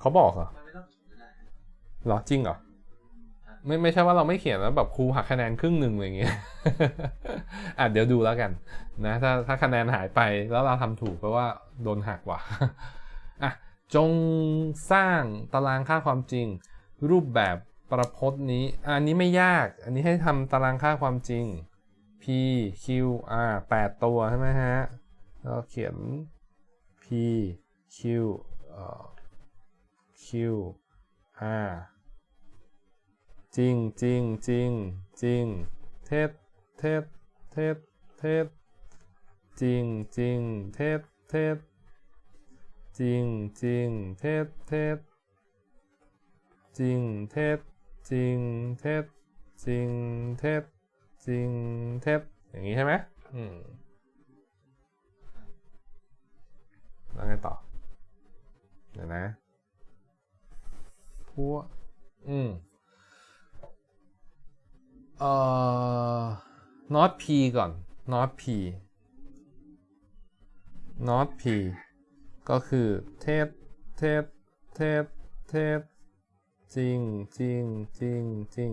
เขาบอกเหรอมันไม่ต้องเขียนก็ได้เหรอจริงเหรอไม่ไม่ใช่ว่าเราไม่เขียนแล้วแบบครูหักคะแนนครึ่งหนึ่งอะไรอย่างเงี้ย อะเดี๋ยวดูแล้วกันนะถ้าถ้าคะแนนหายไปแล้วเราทำถูกแปลว่าโดนหักว่ะอะจงสร้างตารางค่าความจริง รูปแบบประพจน์นี้อันนี้ไม่ยาก อันนี้ให้ทำตารางค่าความจริง p q r 8 ตัวใช่ไหมฮะแล้วเขียน p q เอ่อ q r จริงจริงจริงจริงเท็จเท็จเท็จเท็จจริงจริงเท็จเท็จจริงจริงเท็จเท็จจริงเท็จจริงเท็จจริงเท็จจริงเท็จอย่างนี้ใช่ไหมอืม พวก อืมเอ่อ not p ก่อน not p not p ก็คือเทศเทศเทศเทศจริงจริงจริงจริง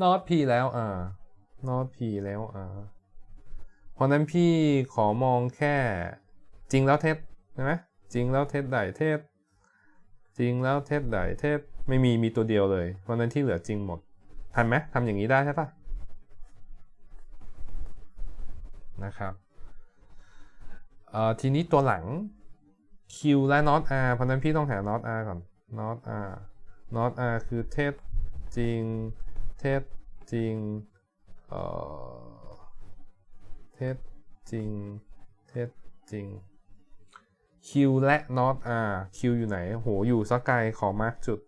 not p แล้วอ่า not p แล้วอ่าเพราะนั้นพี่ขอมองแค่จริงแล้วเท็จใช่ไหมจริงแล้วเท็จใดเท็จ จริงแล้วเท็จใดเท็จไม่มีมีตัวเดียวเลยเพราะนั้นที่เหลือจริงหมดทันไหมทำอย่างนี้ได้ใช่ปะนะครับทีนี้ตัวหลัง Q และ not R เพราะนั้นพี่ต้องหา not R ก่อน not R not R คือเท็จริง เท็จริงเท็จริง เท็จจริง Q และ not R Q อยู่ไหน โห อยู่สักไกล ขอมาร์กจุด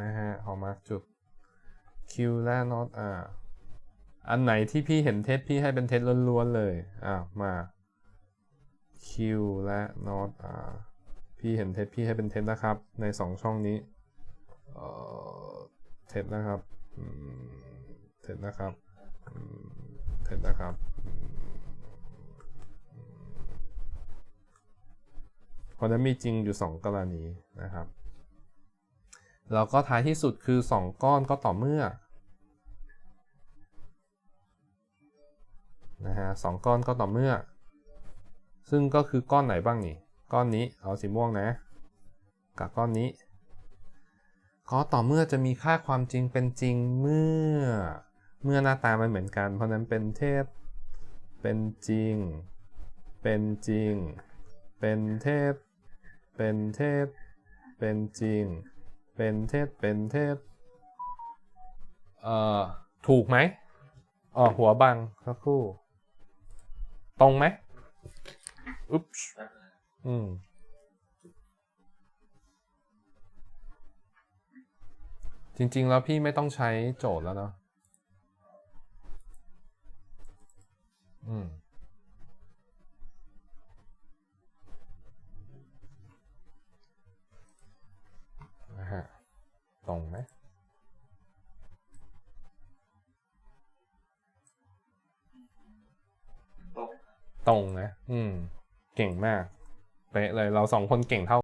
นะฮะ ขอมาร์กจุด Q และ not R อันไหนที่พี่เห็นเท็จพี่ให้เป็นเท็จล้วนๆเลย อะมา Q และ not R พี่เห็นเท็จพี่ให้เป็นเท็จนะครับ ในสองช่องนี้ เอ่อ เท็จนะครับ เท็จนะครับ เท็จนะครับ เพราะนั้นมีจริงอยู่สองกรณีนะครับ แล้วก็ท้ายที่สุดคือ 2 ก้อนก็ต่อเมื่อนะฮะสองก้อนก็ต่อเมื่อ ซึ่งก็คือก้อนไหนบ้างนี่ ก้อนนี้เอาสีม่วงนะ กับก้อนนี้ ก็ต่อเมื่อจะมีค่าความจริงเป็นจริงเมื่อ เมื่อหน้าตามันเหมือนกัน เพราะนั้นเป็นเทศเป็นจริง เป็นจริง เป็นเทศ เป็นเทศเป็นจริงเป็นเทศเป็นเทศเอ่อ ถูกไหมอ๋อหัวบังสักครู่ ตรงไหมอุ๊บแป๊บนึงอืม จริง ๆ แล้วพี่ไม่ต้องใช้โจทย์แล้วเนาะอืม ตรงนะ อืม เก่งมากเป๊ะเลยเราสองคนเก่งเท่า